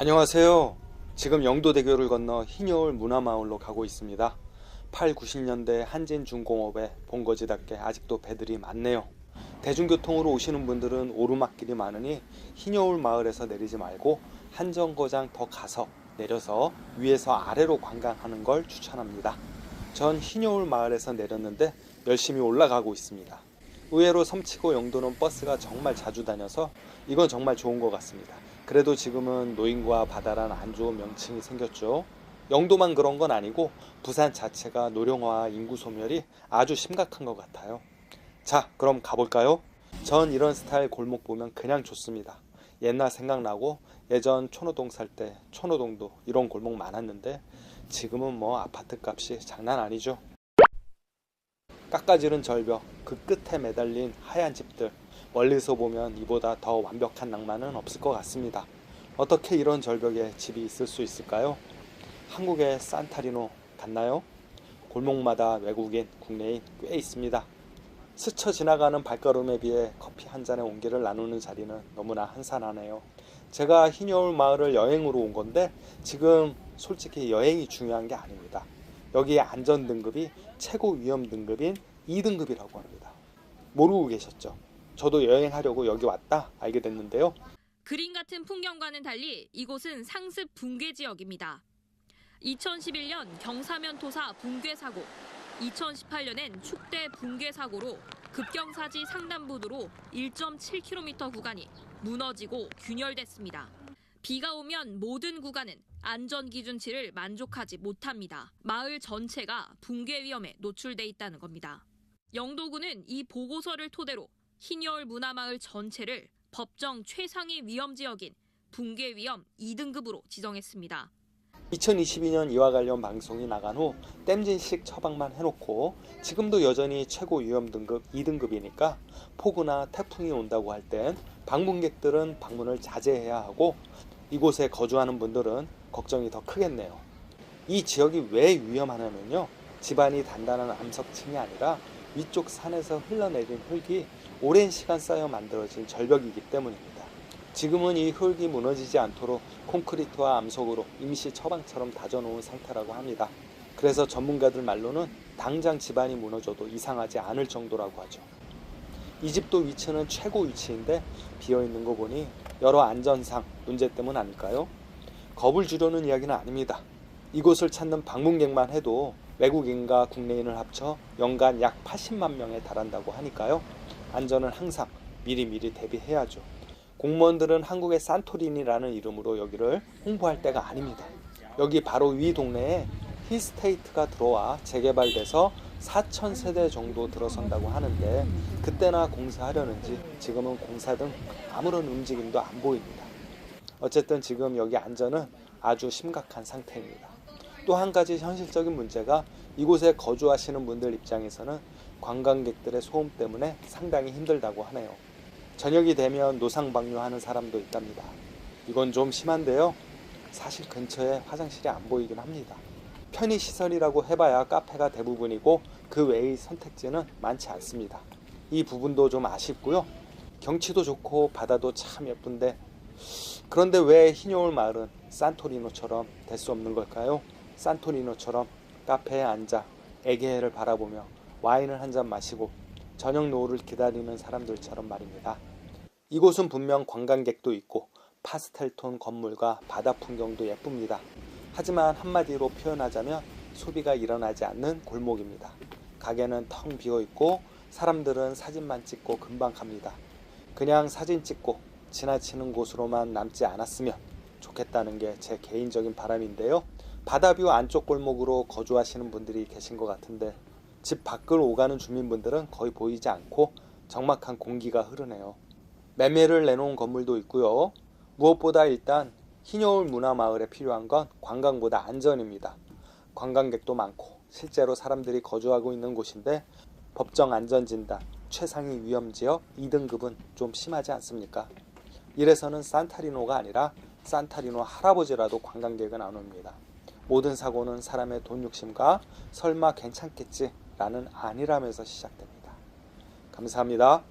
안녕하세요. 지금 영도대교를 건너 흰여울 문화마을로 가고 있습니다. 8, 90년대 한진중공업의 본거지답게 아직도 배들이 많네요. 대중교통으로 오시는 분들은 오르막길이 많으니 흰여울 마을에서 내리지 말고 한정거장 더 가서 내려서 위에서 아래로 관광하는 걸 추천합니다. 전 흰여울 마을에서 내렸는데 열심히 올라가고 있습니다. 의외로 섬치고 영도는 버스가 정말 자주 다녀서 이건 정말 좋은 것 같습니다. 그래도 지금은 노인과 바다란 안 좋은 명칭이 생겼죠. 영도만 그런 건 아니고 부산 자체가 노령화 인구 소멸이 아주 심각한 것 같아요. 자, 그럼 가볼까요? 전 이런 스타일 골목 보면 그냥 좋습니다. 옛날 생각나고 예전 촌호동 살때 촌호동도 이런 골목 많았는데 지금은 뭐 아파트 값이 장난 아니죠. 깎아지른 절벽, 그 끝에 매달린 하얀 집들, 멀리서 보면 이보다 더 완벽한 낭만은 없을 것 같습니다. 어떻게 이런 절벽에 집이 있을 수 있을까요? 한국의 산타리노 같나요? 골목마다 외국인, 국내인 꽤 있습니다. 스쳐 지나가는 발걸음에 비해 커피 한 잔의 온기를 나누는 자리는 너무나 한산하네요. 제가 흰여울 마을을 여행으로 온 건데 지금 솔직히 여행이 중요한 게 아닙니다. 여기에 안전 등급이 최고 위험 등급인 2등급이라고 합니다. 모르고 계셨죠? 저도 여행하려고 여기 왔다 알게 됐는데요. 그림 같은 풍경과는 달리 이곳은 상습 붕괴 지역입니다. 2011년 경사면 토사 붕괴 사고, 2018년엔 축대 붕괴 사고로 급경사지 상단부두로 1.7km 구간이 무너지고 균열됐습니다. 비가 오면 모든 구간은 안전 기준치를 만족하지 못합니다. 마을 전체가 붕괴 위험에 노출돼 있다는 겁니다. 영도구는 이 보고서를 토대로 흰여울 문화마을 전체를 법정 최상위 위험 지역인 붕괴 위험 2등급으로 지정했습니다. 2022년 이와 관련 방송이 나간 후 땜진식 처방만 해놓고 지금도 여전히 최고 위험 등급 2등급이니까 폭우나 태풍이 온다고 할 땐 방문객들은 방문을 자제해야 하고 이곳에 거주하는 분들은 걱정이 더 크겠네요. 이 지역이 왜 위험하냐면요. 집안이 단단한 암석층이 아니라 위쪽 산에서 흘러내린 흙이 오랜 시간 쌓여 만들어진 절벽이기 때문입니다. 지금은 이 흙이 무너지지 않도록 콘크리트와 암석으로 임시 처방처럼 다져놓은 상태라고 합니다. 그래서 전문가들 말로는 당장 집안이 무너져도 이상하지 않을 정도라고 하죠. 이 집도 위치는 최고 위치인데 비어 있는 거 보니 여러 안전상 문제 때문 아닐까요? 겁을 주려는 이야기는 아닙니다. 이곳을 찾는 방문객만 해도 외국인과 국내인을 합쳐 연간 약 80만 명에 달한다고 하니까요. 안전은 항상 미리미리 대비해야죠. 공무원들은 한국의 산토리니라는 이름으로 여기를 홍보할 때가 아닙니다. 여기 바로 위 동네에 힐스테이트가 들어와 재개발돼서 4천 세대 정도 들어선다고 하는데 그때나 공사하려는지 지금은 공사 등 아무런 움직임도 안 보입니다. 어쨌든 지금 여기 안전은 아주 심각한 상태입니다. 또 한 가지 현실적인 문제가 이곳에 거주하시는 분들 입장에서는 관광객들의 소음 때문에 상당히 힘들다고 하네요. 저녁이 되면 노상 방뇨하는 사람도 있답니다. 이건 좀 심한데요. 사실 근처에 화장실이 안 보이긴 합니다. 편의시설이라고 해봐야 카페가 대부분이고 그 외의 선택지는 많지 않습니다. 이 부분도 좀 아쉽고요. 경치도 좋고 바다도 참 예쁜데 그런데 왜 흰여울 마을은 산토리노처럼 될 수 없는 걸까요? 산토리노처럼 카페에 앉아 에게해를 바라보며 와인을 한 잔 마시고 저녁 노을을 기다리는 사람들처럼 말입니다. 이곳은 분명 관광객도 있고 파스텔톤 건물과 바다 풍경도 예쁩니다. 하지만 한마디로 표현하자면 소비가 일어나지 않는 골목입니다. 가게는 텅 비어 있고 사람들은 사진만 찍고 금방 갑니다. 그냥 사진 찍고 지나치는 곳으로만 남지 않았으면 좋겠다는 게 제 개인적인 바람인데요. 바다뷰 안쪽 골목으로 거주하시는 분들이 계신 것 같은데 집 밖을 오가는 주민분들은 거의 보이지 않고 적막한 공기가 흐르네요. 매매를 내놓은 건물도 있고요. 무엇보다 일단 흰여울 문화마을에 필요한 건 관광보다 안전입니다. 관광객도 많고 실제로 사람들이 거주하고 있는 곳인데 법정 안전진단 최상위 위험지역 2등급은 좀 심하지 않습니까? 이래서는 산타리노가 아니라 산타리노 할아버지라도 관광객은 안 옵니다. 모든 사고는 사람의 돈 욕심과 설마 괜찮겠지 라는 안일함에서 시작됩니다. 감사합니다.